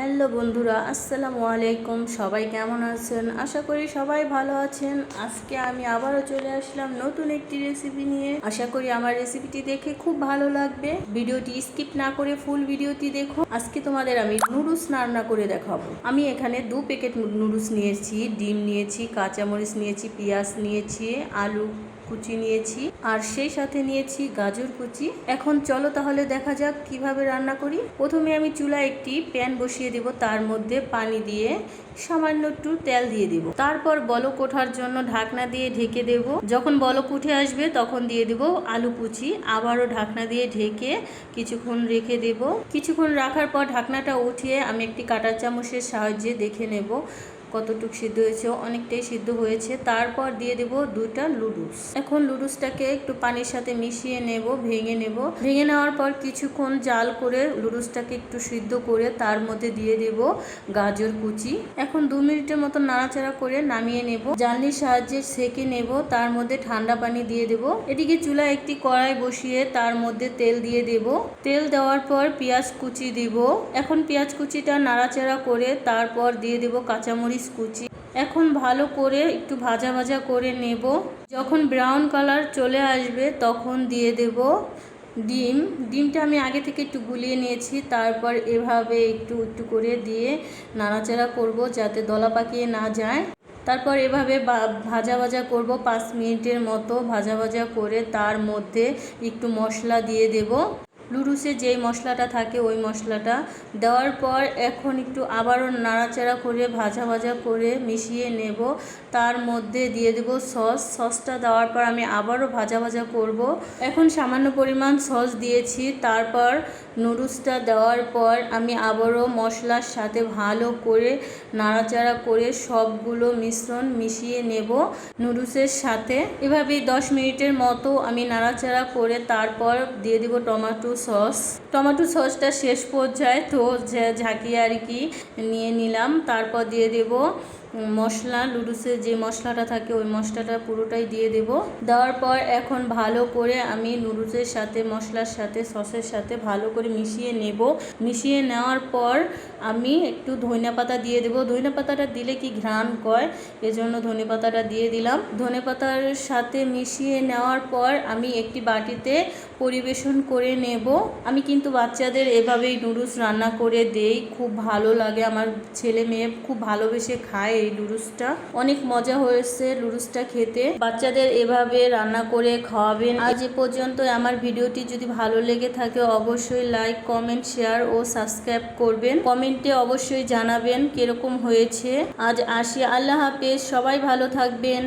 Hello বন্ধুরা, আসসালামু আলাইকুম। সবাই কেমন আছেন? আশা করি সবাই ভালো আছেন। আজকে আমি আবারও চলে আসলাম নতুন একটি রেসিপি নিয়ে। আশা করি আমার রেসিপিটি দেখে খুব ভালো লাগবে। ভিডিওটি স্কিপ না করে ফুল ভিডিওটি দেখো। আজকে তোমাদের আমি নুডলস রান্না করে দেখাবো। আমি এখানে দু প্যাকেট নুডলস নিয়েছি, ডিম নিয়েছি, কাঁচামরিচ নিয়েছি, পেঁয়াজ নিয়েছি, আলু কুচি নিয়েছি, আর সেই সাথে নিয়েছি গাজর কুচি। এখন চলো তাহলে দেখা যাক কীভাবে রান্না করি। প্রথমে আমি চুলা একটি প্যান বসিয়ে দেব, তার মধ্যে পানি দিয়ে সামান্য একটু তেল দিয়ে দেব। তারপর বলক ওঠার জন্য ঢাকনা দিয়ে ঢেকে দেব। যখন বলক উঠে আসবে, তখন দিয়ে দেব আলু কুচি। আবারও ঢাকনা দিয়ে ঢেকে কিছুক্ষণ রেখে দেব। কিছুক্ষণ রাখার পর ঢাকনাটা উঠিয়ে আমি একটি কাঁটা চামচের সাহায্যে দেখে নেব। কতটুকু সিদ্ধ হয়েছে, অনেকটাই সিদ্ধ হয়েছে। তারপর দিয়ে দেব দুটা লুডুস। এখন লুডুসটাকে একটু পানির সাথে মিশিয়ে নেব, ভেঙে নেব। ভেঙে নেওয়ার পর কিছুক্ষণ জাল করে লুডুসটাকে একটু সিদ্ধ করে তার মধ্যে দিয়ে দেব গাজর কুচি। এখন দু মিনিটের মতো নাড়াচাড়া করে নামিয়ে নেব। জানলির সাহায্যে সেকে নেব, তার মধ্যে ঠান্ডা পানি দিয়ে দেব। এদিকে চুলায় একটি কড়াই বসিয়ে তার মধ্যে তেল দিয়ে দেব। তেল দেওয়ার পর পেঁয়াজ কুচি দিব। এখন পেঁয়াজ কুচিটা নাড়াচাড়া করে তারপর দিয়ে দেব কাঁচামরিচ কুচি। এখন ভালো করে একটু ভাজা ভাজা করে নেব। যখন ব্রাউন কালার চলে আসবে, তখন দিয়ে দেব ডিম। ডিমটা আমি আগে থেকে একটু গুলিয়ে নিয়েছি, তারপর এভাবে একটু একটু করে দিয়ে নাড়াচাড়া করব যাতে দলা পাকিয়ে না যায়। তারপর এভাবে ভাজা ভাজা করব পাঁচ মিনিটের মতো ভাজা ভাজা করে তার মধ্যে একটু মশলা দিয়ে দেব। লুডুসে যেই মশলাটা থাকে, ওই মশলাটা দেওয়ার পর এখন একটু আবারও নাড়াচাড়া করে, ভাজা ভাজা করে মিশিয়ে নেব। তার মধ্যে দিয়ে দেব সস। সসটা দেওয়ার পর আমি আবারও ভাজা ভাজা করব। এখন সামান্য পরিমাণ সস দিয়েছি। তারপর নুডলসটা দেওয়ার পর আমি আবারও মশলার সাথে ভালো করে নাড়াচাড়া করে সবগুলো মিশ্রণ মিশিয়ে নেব নুডলসের সাথে। এভাবেই দশ মিনিটের মতো আমি নাড়াচাড়া করে তারপর দিয়ে দেব টমেটো সস। টমেটো সসটা শেষ পর্যায়ে তো ঝাঁকিয়ে আর কি নিয়ে নিলাম। তারপর দিয়ে দেব মশলা, লুডুসের যে মশলাটা থাকে ওই মশলাটা পুরোটাই দিয়ে দেব। দেওয়ার পর এখন ভালো করে আমি নুডলসের সাথে, মশলার সাথে, সসের সাথে ভালো করে মিশিয়ে নেব। মিশিয়ে নেওয়ার পর আমি একটু ধনে পাতা দিয়ে দেবো। ধনে পাতাটা দিলে কি ঘ্রাণ কয় এজন্য ধনে পাতাটা দিয়ে দিলাম। ধনে পাতার সাথে মিশিয়ে নেওয়ার পর আমি একটি বাটিতে পরিবেশন করে নেব। আমি কিন্তু বাচ্চাদের এভাবেই নুডলস রান্না করে দেই। খুব ভালো লাগে। আমার ছেলে মেয়ে খুব ভালোবেসে খায়। এই লুরুসটা। অনেক মজা হয়েছে লুরুসটা খেতে। বাচ্চাদের এভাবে রান্না করে খাওয়াবেন। আজ এ পর্যন্ত আমার ভিডিওটি যদি ভালো লেগে থাকে, অবশ্যই লাইক কমেন্ট শেয়ার ও সাবস্ক্রাইব করবেন। কমেন্টে অবশ্যই জানাবেন কীরকম হয়েছে। আজ আসি। আল্লাহ হাফেজ। সবাই ভালো থাকবেন।